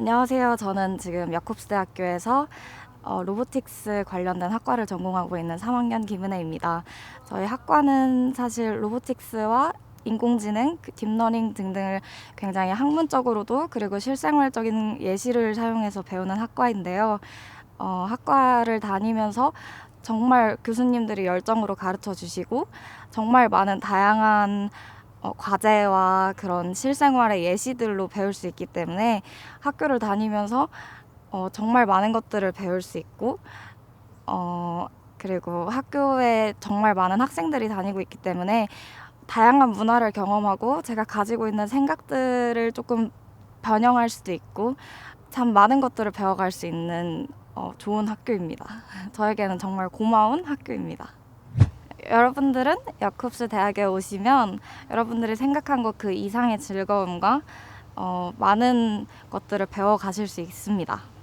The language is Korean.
안녕하세요. 저는 지금 야콥스 대학교에서 어, 로보틱스 관련된 학과를 전공하고 있는 3학년 김은혜입니다. 저희 학과는 사실 로보틱스와 인공지능, 그 딥러닝 등등을 굉장히 학문적으로도 그리고 실생활적인 예시를 사용해서 배우는 학과인데요. 어, 학과를 다니면서 정말 교수님들이 열정으로 가르쳐 주시고 정말 많은 다양한 어, 과제와 그런 실생활의 예시들로 배울 수 있기 때문에 학교를 다니면서 어, 정말 많은 것들을 배울 수 있고 어, 그리고 학교에 정말 많은 학생들이 다니고 있기 때문에 다양한 문화를 경험하고 제가 가지고 있는 생각들을 조금 변형할 수도 있고 참 많은 것들을 배워갈 수 있는 어, 좋은 학교입니다. 저에게는 정말 고마운 학교입니다. 여러분들은 야콥스 대학에 오시면 여러분들이 생각한 것 그 이상의 즐거움과 어, 많은 것들을 배워 가실 수 있습니다.